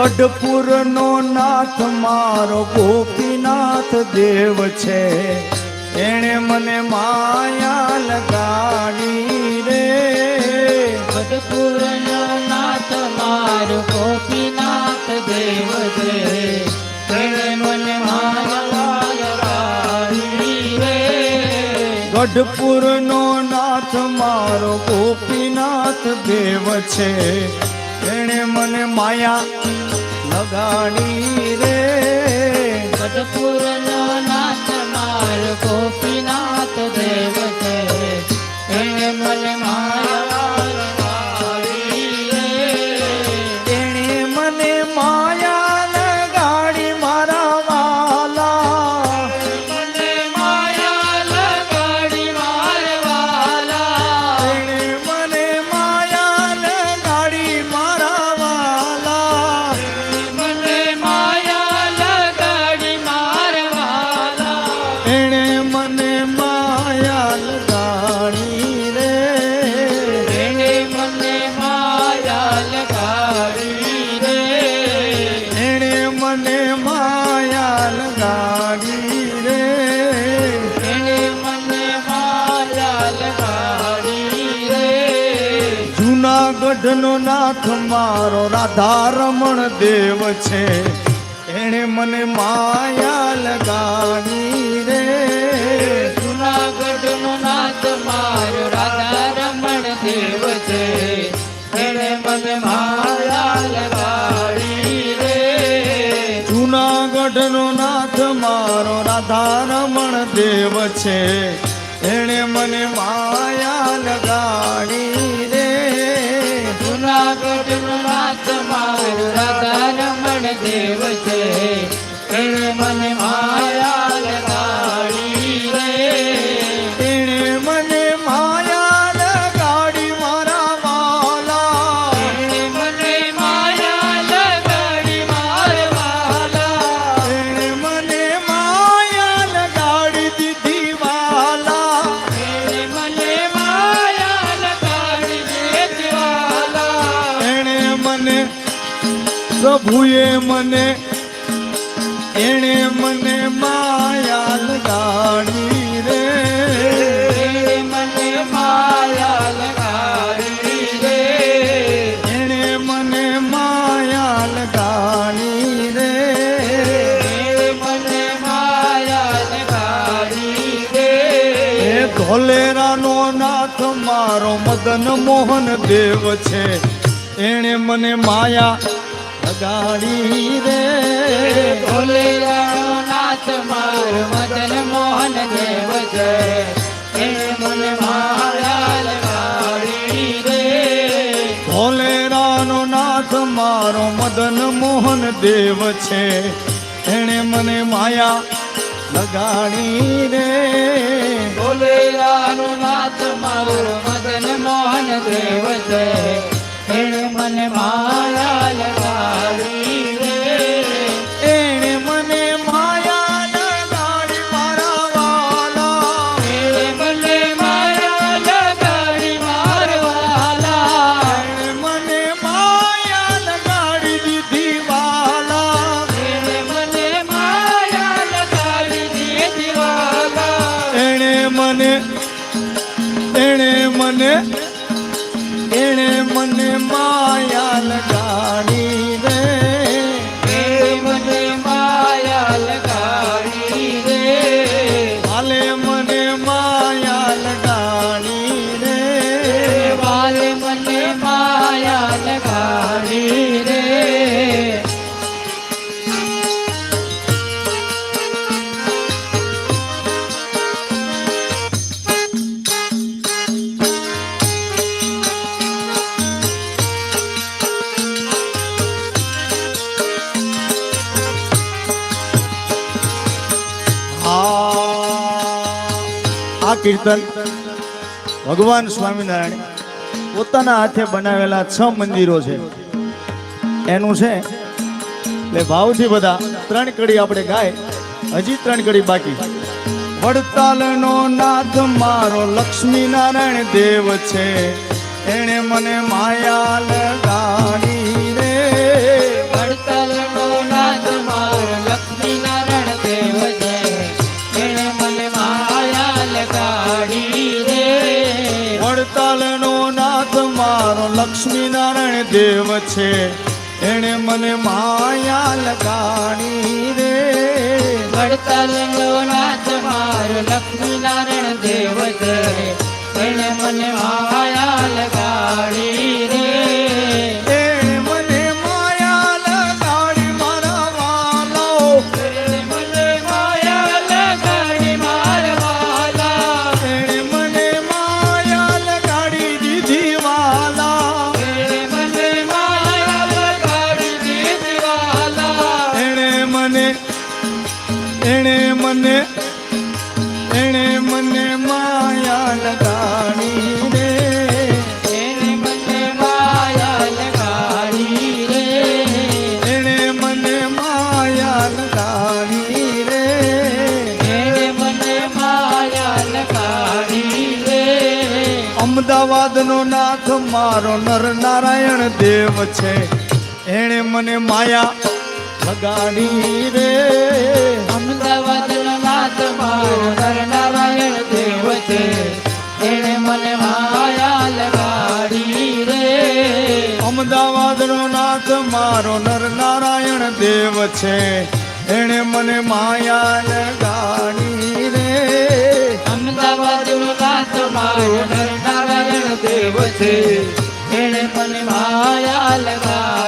આ નો નાથ મારો ગોપીનાથ દેવ છે. એણે મને માયા લગાડી રે. ભદપુરનો નાથ મારો ગોપીનાથ દેવ છે. એણે મને માયા લગાડી રે. ગઢપુરનો નાથ મારો ગોપીનાથ દેવ છે. એણે મને માયા લગાડી રે. જૂનાગઢનો નાથ મારો રાધા રમણ દેવ છે. એણે મને માયા લગાવી રે. જુનાગઢનો નાથ મારો રાધા રમણ દેવ છે. એણે મને માયા લગાવી રે. જૂનાગઢનો નાથ મારો રાધા રમણ દેવ છે. એણે મને પ્રભુએ મને એણે મને માયા લગાડી રે. મને માયા લગાડી રે. એણે મને માયા લગાડી રે. મને માયા લગાડી રે. એ ધોલેરાનો નાથ મારો મદન મોહન દેવ છે. એણે મને માયા લગાડી રે. ભોલેરાનો નાથ માર મદન મોહન દેવ છે. એને મને રે. નાથ મારો મદન મોહન દેવ છે. એણે મને માયા લગાડી રે. ભોલેરાનો નાથ મારો મદન મોહન દેવ છે. એણે મને માયા આ કીર્તન. ભગવાન સ્વામિનારાયણ પોતાના હાથે બનાવેલા છ મંદિરો છે. એનું છે, એટલે ભાવથી બધા ત્રણ કડી આપણે ગાય, હજી ત્રણ કડી બાકી. વડતાલનો નાથ મારો લક્ષ્મી નારાયણ દેવ છે. એણે મને માયા લગાડી. લક્ષ્મી નારાયણ દેવ છે. એણે મને માયા લગાડી રે. વડતાલનો નાથ મારો લક્ષ્મી નારાયણ દેવ છે. એણે મને માયા લગાડી અમદાવાદનો નાથ મારો નર નારાયણ દેવ છે. એણે મને માયા લગાડી રે. અમદાવાદનો નાથ મારો નરનારાયણ દેવ છે. એણે મને માયા લગાડી રે. અમદાવાદનો નાથ મારો નર નારાયણ દેવ છે. એણે મને માયા લગાડી દેવ છે એણે મને માયા લગાડી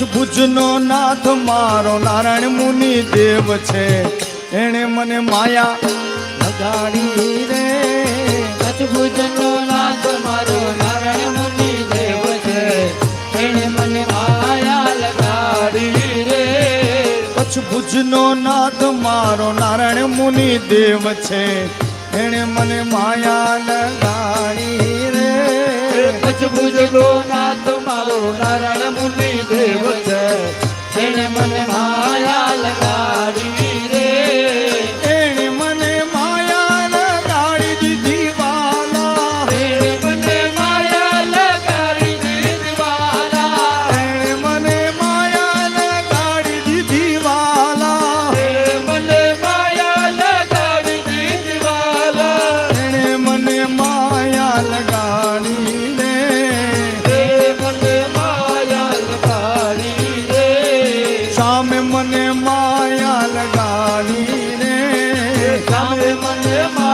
કચ્છ ભુજનો નાથ મારો નારાયણ મુનિ દેવ છે. એણે મને માયા લગાડી રે. કચ્છભુજનો નાથ મારો નારાયણ મુનિ દેવ છે. એણે મને માયા લગાડી રે. કચ્છ ભુજનો નાથ મારો નારાયણ મુનિ દેવ છે. એણે મને માયા લગાડી રે. સચબુજલો નાથ મારો નારાયણ મુનિ દેવ છે મને મા live